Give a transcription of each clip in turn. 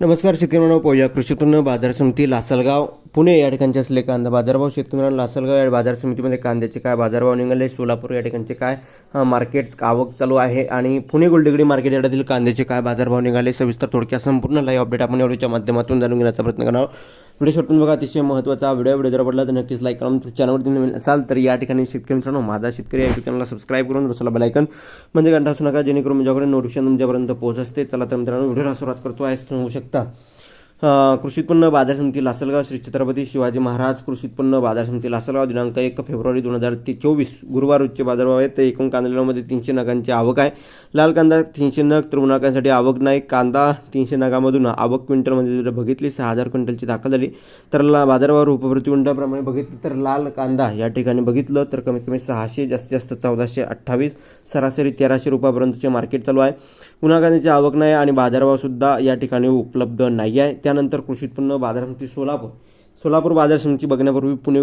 नमस्कार शेतकऱ्यांना. पोया कृषी उत्पन्न बाजार समिती लासलगाव. पुणे या ठिकाणचे असले कांदा बाजारभाव शेतकऱ्यांना लासलगाव या बाजार समितीमध्ये कांद्याचे काय बाजारभाव निघाले? सोलापूर या ठिकाणचे काय मार्केट आवक चालू आहे? आणि पुणे गोल्डेगडी मार्केट यार्डातील कांद्याचे काय बाजारभाव निघाले? सविस्तर थोडक्यात संपूर्ण लाईव्ह अपडेट आपण एवढ्याच्या माध्यमातून जाणून घेण्याचा प्रयत्न करणार आहोत. व्हिडिओ शॉर्टून बघा अतिशय महत्त्वाचा व्हिडिओ व्हिडिओ जर आवडला तर नक्कीच लाईक करून चॅनलवरती नवीन असाल तर या ठिकाणी शेतकरी मित्रांनो माझा शेतकरी या चॅनलला सबस्क्राईब करून रसला बेलायकन म्हणजे घंटा असू नका जेणेकरून माझ्याकडे नोटिफिकेशन तुमच्यापर्यंत पोहोच असते चला तर मित्रांनो व्हिडिओला सुरुवात करतो. आहे होऊ शकता. कृषी उत्पन्न बाजार समिती लासलगाव श्री छत्रपती शिवाजी महाराज कृषी उत्पन्न बाजार समिती लासलगाव दिनांक एक फेब्रुवारी दोन हजार ते चोवीस गुरुवार उच्च बाजारभाव आहेत तर एकूण कांद्यामध्ये तीनशे नगांची आवक आहे. लाल कांदा तीनशे नग तृणकांसाठी आवक नाही. कांदा तीनशे नगामधून आवक क्विंटलमध्ये जर बघितली सहा हजार क्विंटलची दाखल झाली. तर ला बाजारभाव उपप्रति क्विंटलप्रमाणे बघितली तर लाल कांदा या ठिकाणी बघितलं तर कमीत कमी सहाशे जास्तीत जास्त चौदाशे अठ्ठावीस सरासरी तेराशे रुपयापर्यंतचे मार्केट चालू आहे. उन्हा कांद्याची आवक नाही आणि बाजारभावसुद्धा या ठिकाणी उपलब्ध नाही आहे त्यानंतर कृषी उत्पन्न बाजार समिती सोलापूर. सोलापूर बाजार समिती बघण्यापूर्वी पुणे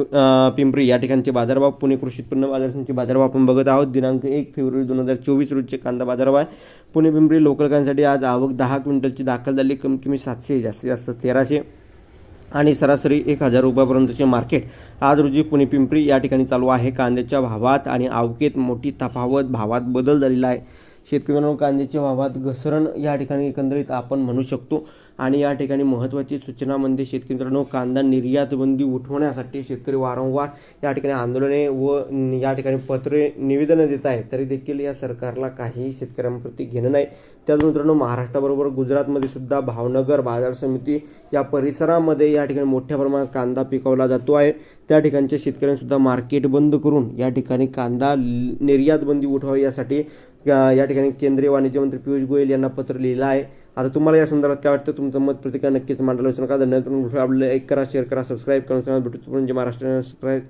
पिंपरी या ठिकाणचे बाजारभाव पुणे कृषी उत्पन्न बाजार समिती बाजारभाव आपण बघत आहोत. दिनांक एक फेब्रुवारी दोन हजार चोवीस रोजचे कांदा बाजारभाव आहे. पुणे पिंपरी लोकलकांसाठी आज आवक दहा क्विंटलची दाखल झाली. कमी कमी सातशे जास्तीत जास्त तेराशे आणि सरासरी एक हजार रुपयापर्यंतचे मार्केट आज रोजी पुणे पिंपरी या ठिकाणी चालू आहे. कांद्याच्या भावात आणि आवकेत मोठी तफावत भावात बदल झालेला आहे. शेतकऱ्यांना कांद्याच्या भावात घसरण या ठिकाणी एकंदरीत आपण म्हणू शकतो. आणि या ठिकाणी महत्त्वाची सूचना म्हणजे शेतकरी मित्रांनो कांदा निर्यात बंदी उठवण्यासाठी शेतकरी वारंवार या ठिकाणी आंदोलने व या ठिकाणी पत्रे निवेदनं देत आहेत. तरी देखील या सरकारला काही शेतकऱ्यांप्रती घेणं नाही. त्याच मित्रांनो महाराष्ट्राबरोबर गुजरातमध्ये सुद्धा भावनगर बाजार समिती या परिसरामध्ये या ठिकाणी मोठ्या प्रमाणात कांदा पिकवला जातो आहे. त्या ठिकाणच्या शेतकऱ्यांसुद्धा मार्केट बंद करून या ठिकाणी कांदा निर्यात बंदी उठवावी यासाठी या या ठिकाणी केंद्रीय वाणिज्य मंत्री पियुष गोयल यांना पत्र लिहिलं आहे. आता तुम्हाला या संदर्भात काय वाटतं? तुमचं मत प्रतिक्रिया नक्कीच मांडायला विसरू का धन्यवाद आपलं एक करा शेअर करा सबस्क्राईब करा. भेटू म्हणजे महाराष्ट्र. सबस्क्राईब